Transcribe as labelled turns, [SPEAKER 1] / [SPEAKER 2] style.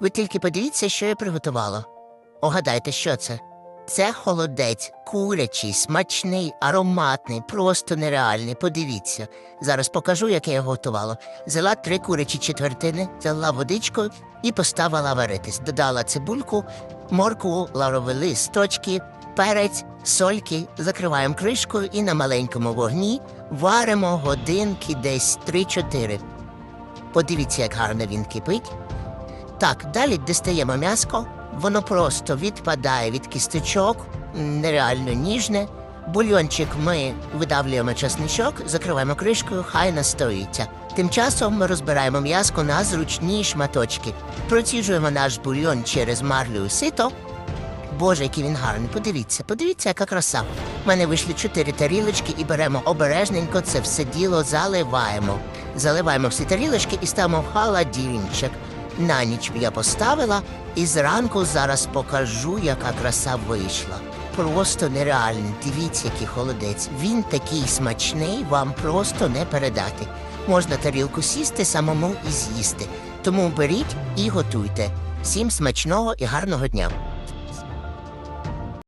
[SPEAKER 1] Ви тільки подивіться, що я приготувала. Огадайте, що це? Це холодець, курячий, смачний, ароматний, просто нереальний. Подивіться. Зараз покажу, як я його готувала. Взяла три курячі четвертини, залила водичкою і поставила варитись. Додала цибульку, моркву, лаврові листочки, перець, сольки, закриваємо кришкою і на маленькому вогні варимо годинки десь 3-4. Подивіться, як гарно він кипить. Так, далі дістаємо м'яско, воно просто відпадає від кісточок, м, нереально ніжне. Бульйончик ми видавлюємо чесничок, закриваємо кришкою, хай настоїться. Тим часом ми розбираємо м'яско на зручні шматочки. Проціжуємо наш бульйон через марлю сито. Боже, який він гарний. Подивіться, подивіться, яка краса. У мене вийшли чотири тарілочки і беремо обережненько це все діло заливаємо. Заливаємо всі тарілочки і ставимо в холодильничок. На ніч я поставила і зранку зараз покажу, яка краса вийшла. Просто нереальний. Дивіться, який холодець. Він такий смачний, вам просто не передати. Можна тарілку сісти самому і з'їсти. Тому беріть і готуйте. Всім смачного і гарного дня!